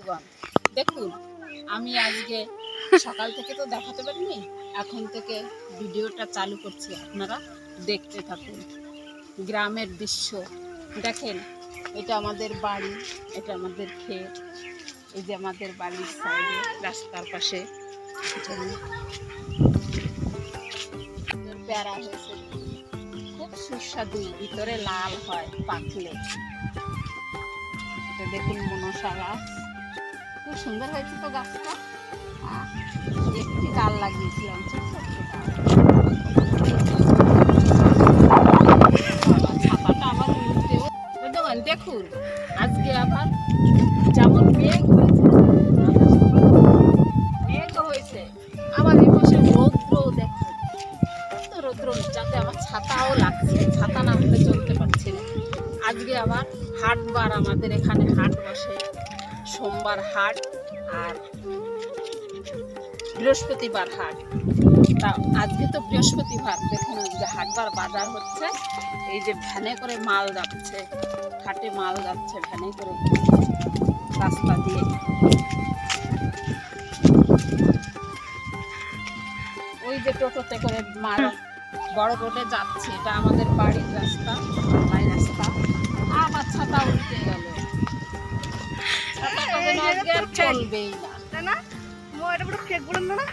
বন্ধুগণ, দেখুন, আমি আজকে সকাল থেকে তো দেখাতে পারিনি, এখন থেকে ভিডিওটা চালু করছি, আপনারা দেখতে থাকুন। গ্রামের দৃশ্য, দেখেন, এটা আমাদের বাড়ি, এটা আমাদের ক্ষেত, এই যে আমাদের বাড়ির সাইডে, রাস্তার পাশে পেয়ারা হয়েছে। খুব সুস্বাদু, ভিতরে লাল হয় পাকলে এটা দেখুন মনসা গাছ সুন্দর হয়েছে তো গাছটা। একটি ডাল লাগিয়েছিলাম উল্টেও দেখুন, আজকে আবার যেমন মেঘ মেঘ হয়েছে রৌদ্র, যাতে ছাতাও লাগছে, ছাতা চলতে পারছি আজকে আবার হাটবার আমাদের এখানে হাট বসে। সোমবার হাট আর বৃহস্পতিবার হাট। তা আজকে তো বৃহস্পতিবার, দেখুন আজকে হাটবার বাজার হচ্ছে, এই যে ভ্যানে করে মাল যাচ্ছে, হাটে মাল যাচ্ছে ভ্যানে করে রাস্তা দিয়ে। ওই যে টোটোতে করে মাল বড় রোডে যাচ্ছে, এটা আমাদের বাড়ির রাস্তা রাস্তা। চলবেই না। তাই না এটা পুরো কেক বলেন না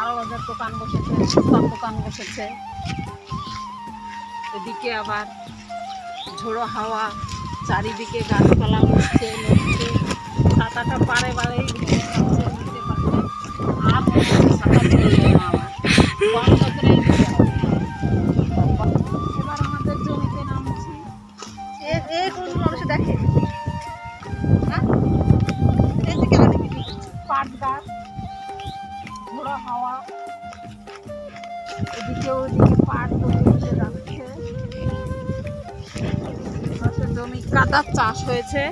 আরও ওদের দোকান বসেছে রাস্তার দোকান বসেছে। এদিকে আবার ঝোড়ো হাওয়া চারিদিকে গাছপালা উঠছে নড়ছে ছাতাটা পারে বারেই আর ছাতা চলবে না আমার। বন্ধ করে এবার আমাদের জমিতে নামছি। এ এ মানুষ দেখে? এই কি পাট গাছ ঘোড়া হাওয়া, এদিকে ওদিকে পাট উঠে যাচ্ছে। জমি কাদার চাষ হয়েছে,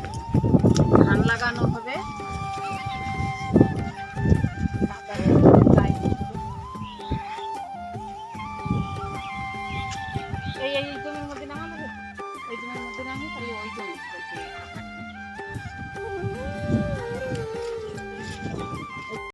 ধান লাগানো হবে।